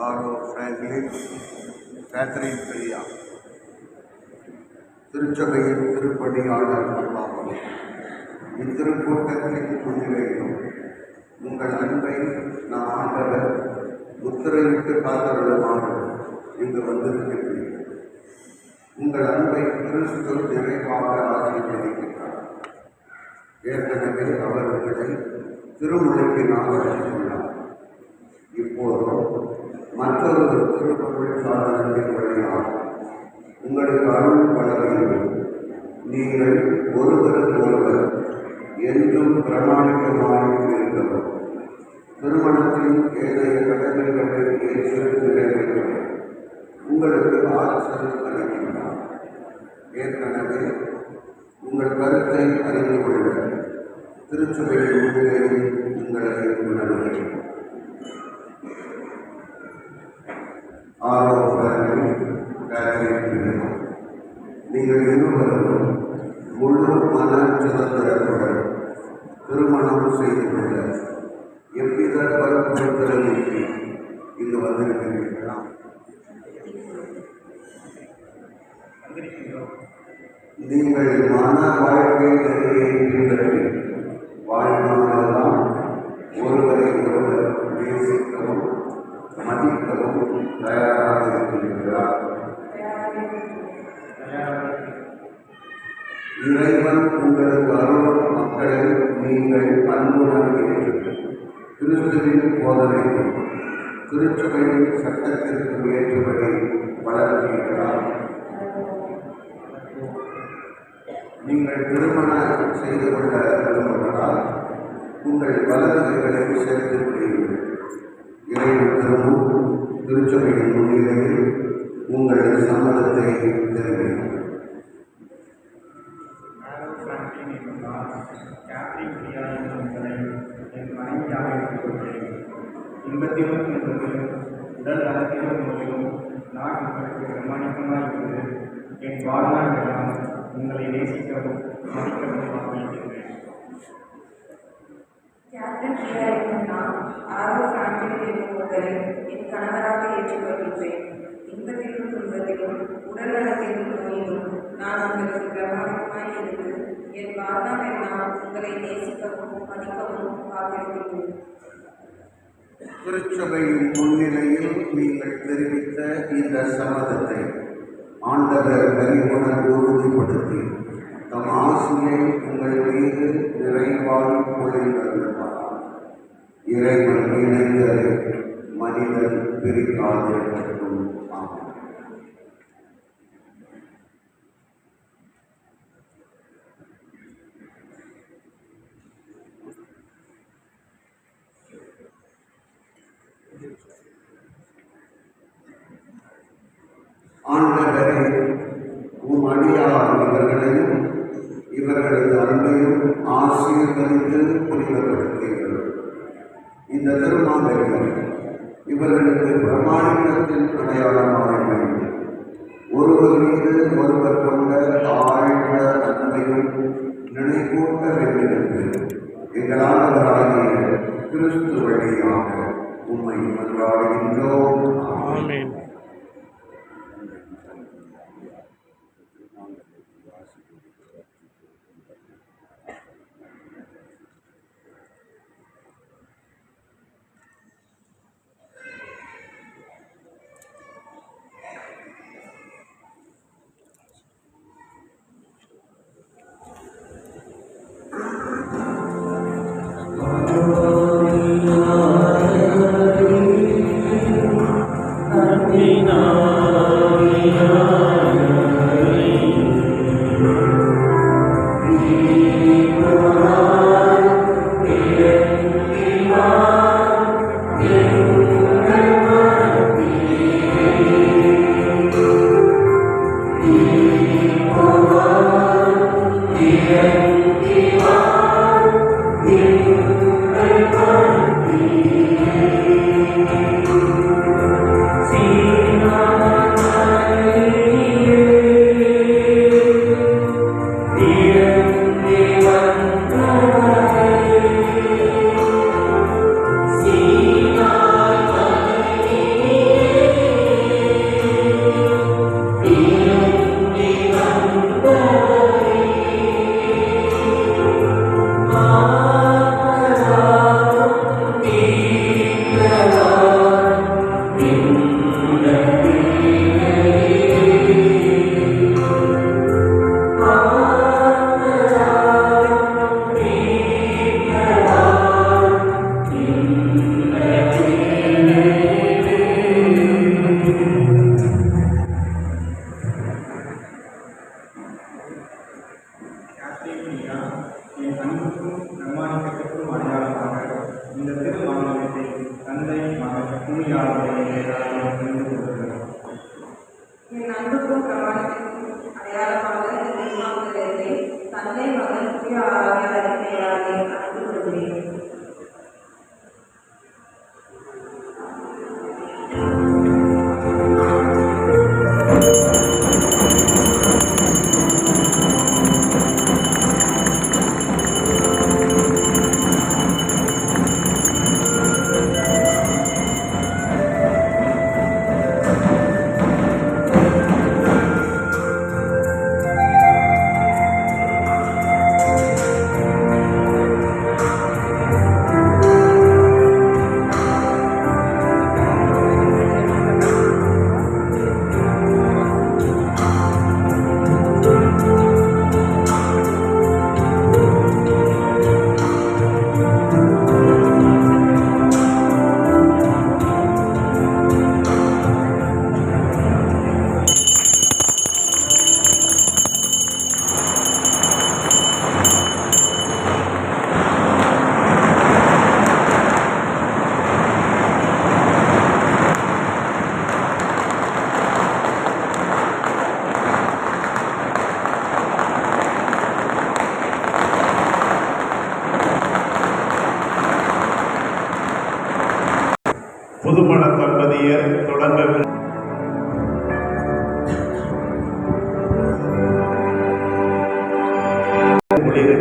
ஆரோ Franklin Catherine Priya. திருச்சபையின் திருப்பணியாளர் அல்லாமல் இத்திருக்கூட்டத்தின் முன்னிலையிலும் உங்கள் அன்பை நான் ஆண்டவர் முத்திரையிட்டு காத்தருளுமாறு இங்கு வந்திருக்கின்றீர்கள் உங்கள் அன்பை கிறிஸ்து நிறைவாக ஆசீர்வதிக்கின்றார் ஏற்கனவே அவர் உங்களை திருமுழுக்கினால் அழைத்துள்ளார். இப்போதும் மற்றொரு திருப்பொருள் சாதனத்தின் வழியாக உங்களுக்கு அருள் பல வேண்டும். நீங்கள் ஒருவருக்கு ஒருவர் என்றும் பிரமாணிக்கமாக இருக்கவும் திருமணத்தின் ஏனைய கடமைகளை ஏற்று நிறைவேற்றவும் உங்களுக்கு ஆலோசனை அளிக்கின்றார் ஏற்கனவே உங்கள் கருத்தை அறிந்து கொள்ள திருச்சபையின் முன்னிலையில் உங்களை உணர்கிறேன். ஆரோக்கியம் கேத்தரின் நீங்கள் இருவரும் முழு மன சுதந்திரத்துடன் திருமணம் செய்து கொள்ள எவ்வித வற்புறுத்தலுமின்றி இங்கு வந்திருக்கிறீர்களா? நீங்கள் மன வாழ்க்கை நெறியை பின்பற்றி வாழ்நாளெல்லாம் ஒருவரை ஒருவர் நேசிக்கவும் மதிக்கவும் தயாராக இருக்கின்றார் இறைவன் உங்களுக்கு அருள் மக்களை நீங்கள் அன்புடன் கிறிஸ்துவின் போதனையும் திருச்சபையின் சட்டத்திற்கு ஏற்றபடி வளர்க்கிறீர்களார் நீங்கள் திருமணம் செய்து கொள்ள விரும்புவதால் உங்கள் வலதுகளை சேர்த்து விடுகிறீர்கள் இன்பத்திலும் என்பது உடல் நலத்திலும் நோயிலும் நான் உங்களுக்கு பிரமாணிக்கமாக இருந்து என் வாழ்நாள் எல்லாம் உங்களை நேசிக்கவும் மதிக்கவும் வாங்கியிருக்கிறேன் கேப்டன் பிரியா என்னும் நான் ஆரோ என்னும் ஒருவரை என் கணவராக ஏற்றுக்கொள்கின்றேன். இன்பத்திலும் துன்பத்திலும் உடல் நலத்திலும் நோயிலும் நான் உங்களுக்கு பிரமாணமாய் இருந்து என் வாழ்நாள் எல்லாம் உங்களை நேசிக்கவும் மதிக்கவும் காத்திருக்கிறேன் திருச்சபையின் முன்னிலையில் நீங்கள் தெரிவித்த இந்த சம்மதத்தை ஆண்டவர் கனிவுடன் உறுதிப்படுத்தி தம் ஆசிரியை உங்கள் மீது நிறைவாய் பொழிந்தருள்வார். இறைவன் இணைந்ததை மனிதன் பிரிக்காதிருக்கட்டும். ஆண்டவரே உம் அடியார் இவர்களையும் இவர்களது அன்பையும் ஆசீர்வதித்து புனிதப்படுத்தீர்கள். இந்த திருமாங்கல்யம் இவர்களுக்கு பிரமாணிக்கத்தின் அடையாளமாக யாருடைய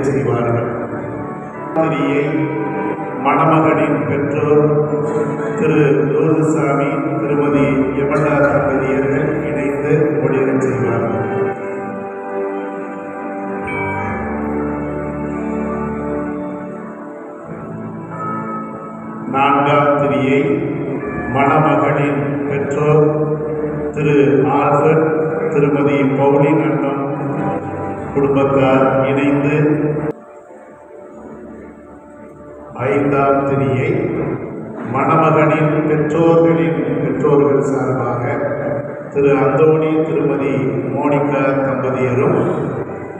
செய்வார்கள் மாதிரியை மணமகனின் பெற்றோர் திரு லோதுசாமி திருமதி யமண்டா தம்பதியர்கள் இணைந்து ஒளிரச் செய்வார்கள். நான்காம் திரியை மணமகனின் பெற்றோர் திரு ஆல்பர்ட் திருமதி பவுலின் குடும்பத்தார் இணைந்து ஐந்தாம் திரியை மணமகனின் பெற்றோர்களின் பெற்றோர்கள் சார்பாக திரு அந்தோணி திருமதி மோனிகா தம்பதியரும்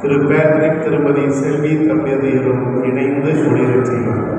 திரு பேட்ரிக் திருமதி செல்வி தம்பதியரும் இணைந்து ஒளிரச் செய்வார்கள்.